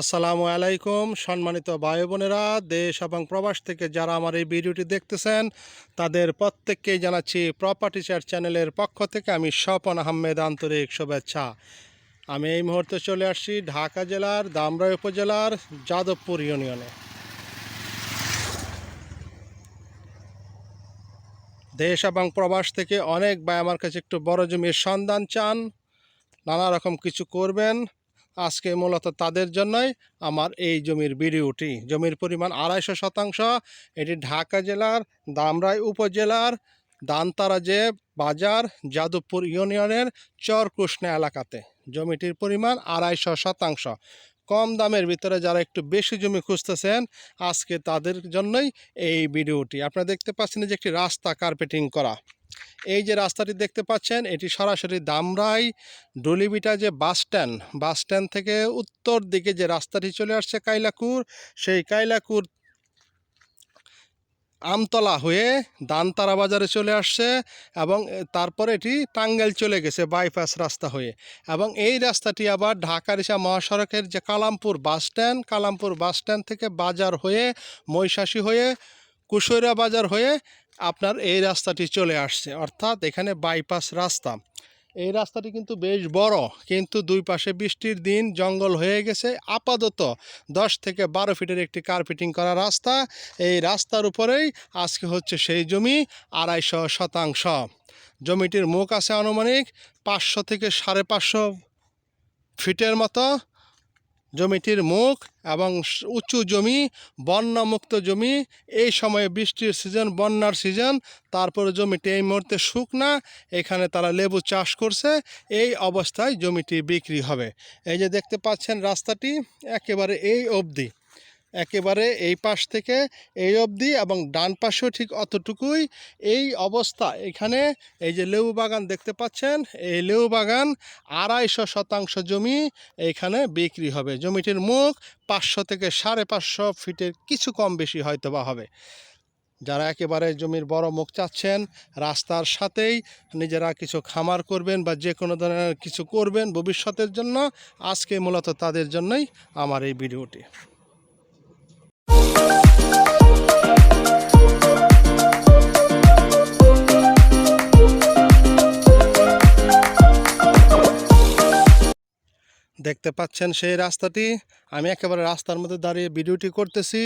আসসালামু আলাইকুম, সম্মানিত ভাই বোনেরা দেশ এবং প্রবাস থেকে যারা আমার এই ভিডিওটি দেখতেছেন, তাদের প্রত্যেককেই জানাচ্ছি প্রপার্টি চার চ্যানেলের পক্ষ থেকে আমি স্বপন আহমেদ আন্তরিক শুভেচ্ছা। আমি এই মুহূর্তে চলে আসছি ঢাকা জেলার দামরাই উপজেলার যাদবপুর ইউনিয়নে। দেশ এবং প্রবাস থেকে অনেক ভাই আমার কাছে একটু বড় জমির সন্ধান চান, নানা রকম কিছু করবেন। আজকে মূলত তাদের জন্যই আমার এই জমির ভিডিওটি। জমির পরিমাণ আড়াইশো শতাংশ, এটি ঢাকা জেলার দামরাই উপজেলার দানতারা যে বাজার যাদবপুর ইউনিয়নের চরকুষ্ণা এলাকাতে। জমিটির পরিমাণ আড়াইশো শতাংশ। কম দামের ভিতরে যারা একটু বেশি জমি খুঁজতেছেন, আজকে তাদের জন্যই এই ভিডিওটি। আপনারা দেখতে পাচ্ছেন যে একটি রাস্তা কার্পেটিং করা। এই যে রাস্তাটি দেখতে পাচ্ছেন, এটি সরাসরি দামরাই ডুলিবিটা যে বাস স্ট্যান্ড বাস স্ট্যান্ড থেকে উত্তর দিকে যে রাস্তাটি চলে আসছে কাইলাকুর, সেই কাইলাকুর আমতলা হয়ে দানতারা বাজারে চলে আসছে এবং তারপরে এটি টাঙ্গাইল চলে গেছে বাইপাস রাস্তা হয়ে। এবং এই রাস্তাটি আবার ঢাকারিসা মহাসড়কের যে Kalampur bus stand, Kalampur bus stand থেকে বাজার হয়ে মৈশাসী হয়ে, কুশৈরা বাজার হয়ে আপনার এই রাস্তাটি চলে আসছে। অর্থাৎ এখানে বাইপাস রাস্তা। এই রাস্তাটি কিন্তু বেশ বড়, কিন্তু দুই পাশে বৃষ্টির দিন, জঙ্গল হয়ে গেছে। আপাতত দশ থেকে বারো ফিটের একটি কার্পেটিং করা রাস্তা। এই রাস্তার উপরেই আজকে হচ্ছে সেই জমি আড়াইশো শতাংশ। জমিটির মুখ আছে আনুমানিক পাঁচশো থেকে সাড়ে পাঁচশো ফিটের মতো। জমিটির মুখ এবং উঁচু জমি, বন্যামুক্ত জমি। এই সময়ে বৃষ্টির সিজন বন্যার সিজন তারপরে জমিটি এই মুহূর্তে শুকনা, এখানে তারা লেবু চাষ করছে। এই অবস্থায় জমিটি বিক্রি হবে। এই যে দেখতে পাচ্ছেন রাস্তাটি, একেবারে এই অবধি। একেবারে এই পাশ থেকে এই অবধি এবং ডান পাশেও ঠিক অতটুকুই। এই অবস্থা এখানে এই যে লেবু বাগান দেখতে পাচ্ছেন, এই লেবু বাগান আড়াইশো শতাংশ জমি এইখানে বিক্রি হবে। জমিটির মুখ পাঁচশো থেকে সাড়ে পাঁচশো ফিটের কিছু কম বেশি হয়তো বা হবে। যারা একেবারে জমির বড় মুখ চাচ্ছেন, রাস্তার সাথেই নিজেরা কিছু খামার করবেন বা যে কোনো ধরনের কিছু করবেন ভবিষ্যতের জন্য, আজকে মূলত তাদের জন্যই আমার এই ভিডিওটি। দেখতে পাচ্ছেন সেই রাস্তাটি। আমি একেবারে রাস্তার মধ্যে দাঁড়িয়ে ভিডিওটি করতেছি।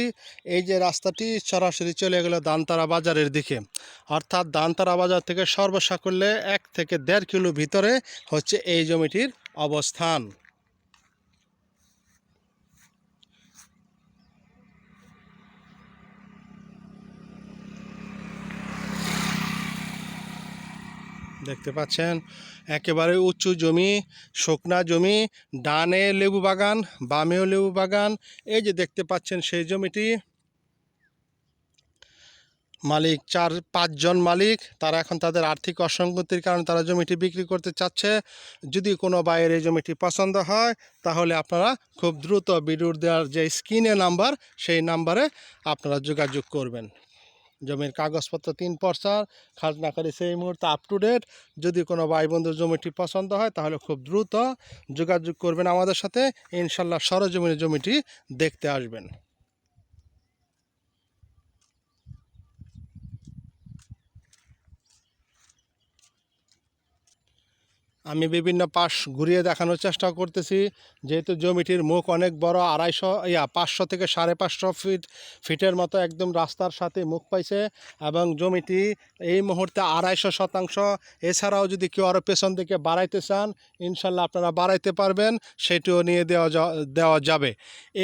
এই যে রাস্তাটি সরাসরি চলে গেল দানতারা বাজারের দিকে। অর্থাৎ দানতারা বাজার থেকে সর্বসাকুল্যে এক থেকে দেড় কিলো ভিতরে হচ্ছে এই জমিটির অবস্থান। দেখতে পাচ্ছেন। একেবারে উঁচু জমি, শুকনা জমি, ডানে লেবু বাগান, বামেও লেবু বাগান। এই যে দেখতে পাচ্ছেন সেই জমিটি। মালিক, চার, পাঁচজন মালিক, তারা এখন তাদের আর্থিক অসঙ্গতির কারণে তারা জমিটি বিক্রি করতে চাচ্ছে। যদি কোনো বাইয়ের এই জমিটি পছন্দ হয়, তাহলে আপনারা খুব দ্রুত বিডুর দেওয়ার যে স্ক্রিনে নাম্বার, সেই নাম্বারে আপনারা যোগাযোগ করবেন। জমির কাগজপত্র তিন পর্সার করে সেই মুহূর্তে আপ টু ডেট যদি কোনো ভাই বন্ধুর জমিটি পছন্দ হয়, তাহলে খুব দ্রুত যোগাযোগ করবেন আমাদের সাথে। ইনশাল্লাহ সরজমিনে জমিটি দেখতে আসবেন। আমি বিভিন্ন পাশ ঘুরিয়ে দেখানোর চেষ্টা করতেছি। যেহেতু জমিটির মুখ অনেক বড়, আড়াইশো, ইয়া, পাঁচশো থেকে সাড়ে পাঁচশো ফিট, ফিটের মতো একদম রাস্তার সাথে মুখ পাইছে এবং জমিটি এই মুহূর্তে আড়াইশো শতাংশ। এছাড়াও যদি কেউ আরও পেছন দিকে বাড়াইতে চান, ইনশাল্লাহ আপনারা বাড়াইতে পারবেন, সেটিও নিয়ে দেওয়া দেওয়া যাবে।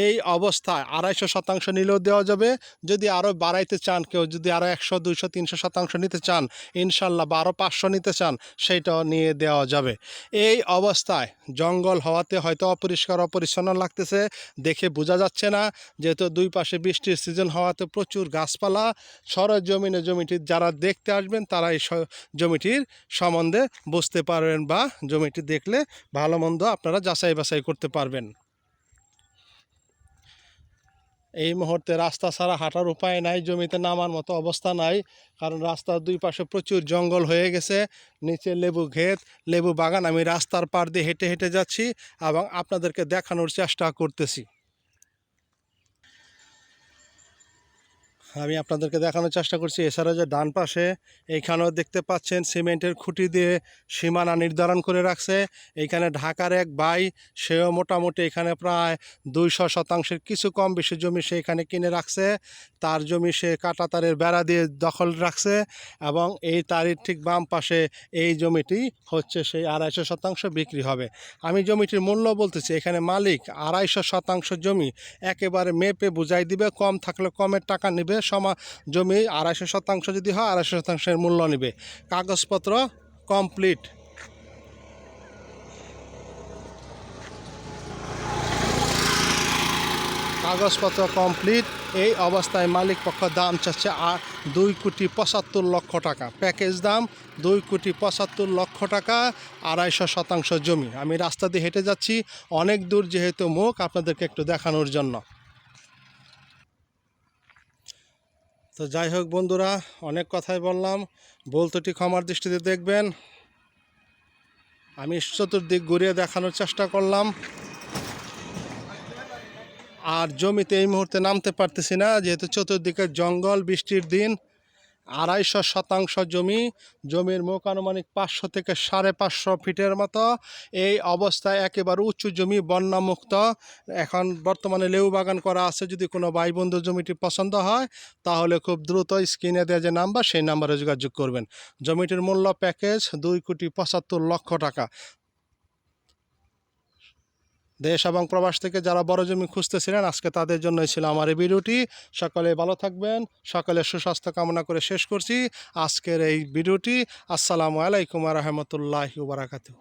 এই অবস্থায় আড়াইশো শতাংশ নিলেও দেওয়া যাবে। যদি আরও বাড়াইতে চান, কেউ যদি আরও একশো, দুইশো, তিনশো শতাংশ নিতে চান, ইনশাল্লাহ বা আরও পাঁচশো নিতে চান সেইটাও নিয়ে দেওয়া যাবে। এই অবস্থায় জঙ্গল হওয়াতে হয়তো অপরিষ্কার অপরিচ্ছন্ন লাগতেছে। দেখে বোঝা যাচ্ছে না, যেহেতু দুই পাশে বৃষ্টির সিজন হওয়াতে প্রচুর গাছপালা। সরজমিনে জমিটির যারা দেখতে আসবেন, তারা এই জমিটির সম্বন্ধে বুঝতে পারবেন বা জমিটি দেখলে ভালো মন্দ আপনারা যাচাই বাছাই করতে পারবেন। এই মুহূর্তে রাস্তা ছাড়া হাঁটার উপায় নাই, জমিতে নামার মতো অবস্থা নাই, কারণ রাস্তার দুই পাশে প্রচুর জঙ্গল হয়ে গেছে, নিচে লেবু ঘেত লেবু বাগান, আমি রাস্তার পার দিয়ে হেঁটে হেঁটে যাচ্ছি এবং আপনাদেরকে দেখানোর চেষ্টা করতেছি। আমি আপনাদেরকে দেখানোর চেষ্টা করছি। এছাড়া যে ডান পাশে, এইখানেও দেখতে পাচ্ছেন সিমেন্টের খুঁটি দিয়ে সীমানা নির্ধারণ করে রাখছে। এইখানে ঢাকার এক ভাই, সেও মোটামুটি এখানে প্রায় দুইশো শতাংশের কিছু কম বেশি জমি সে এখানে কিনে রাখছে। তার জমি সে কাটা তারের বেড়া দিয়ে দখল রাখছে এবং এই তারের ঠিক বাম পাশে এই জমিটি হচ্ছে সেই আড়াইশো শতাংশ বিক্রি হবে। আমি জমিটির মূল্য বলতেছি, এখানে মালিক আড়াইশো শতাংশ জমি একেবারে মেপে বুঝাই দিবে, কম থাকলে কমের টাকা নেবে। সমা জমি আড়াইশো শতাংশ যদি হয়, আড়াইশো শতাংশের মূল্য নেবে। কাগজপত্র কমপ্লিট। কাগজপত্র কমপ্লিট। এই অবস্থায় মালিক পক্ষ দাম চাচ্ছে আর দুই কোটি পঁচাত্তর লক্ষ টাকা। প্যাকেজ দাম দুই কোটি পঁচাত্তর লক্ষ টাকা, আড়াইশো শতাংশ জমি। আমি রাস্তা দিয়ে হেঁটে যাচ্ছি, অনেক দূর যেহেতু মুখ, আপনাদেরকে একটু দেখানোর জন্য। তো যাই হোক বন্ধুরা, অনেক কথাই বললাম। বলতোটি ক্ষমার দৃষ্টিতে দেখবেন। আমি চতুর্দিক ঘুরিয়ে দেখানোর চেষ্টা করলাম। আর জমিতে এই মুহূর্তে নামতে পারতেছি না, যেহেতু চতুর্দিকে জঙ্গল, বৃষ্টির দিন। আড়াইশো শতাংশ জমি, জমির মুখ আনুমানিক পাঁচশো থেকে সাড়ে পাঁচশো ফিটের মতো। এই অবস্থায় একেবারে উঁচু জমি, বন্যামুক্ত। এখন বর্তমানে লেউ বাগান করা আছে, যদি কোনো ভাই বন্ধু জমিটি পছন্দ হয়, তাহলে খুব দ্রুত স্ক্রিনে দেওয়া যে নাম্বার, সেই নাম্বারে যোগাযোগ করবেন। জমিটির মূল্য প্যাকেজ দুই কোটি পঁচাত্তর লক্ষ টাকা। দেশ এবং প্রবাস থেকে যারা বড় জমি খুঁজতেছিলেন, আজকে তাদের জন্যই ছিল আমার এই ভিডিওটি। সকলে ভালো থাকবেন সকলে সুস্বাস্থ্য কামনা করে শেষ করছি। আজকের এই ভিডিওটি, আসসালামু আলাইকুম রহমতুল্লাহ বারাকাতু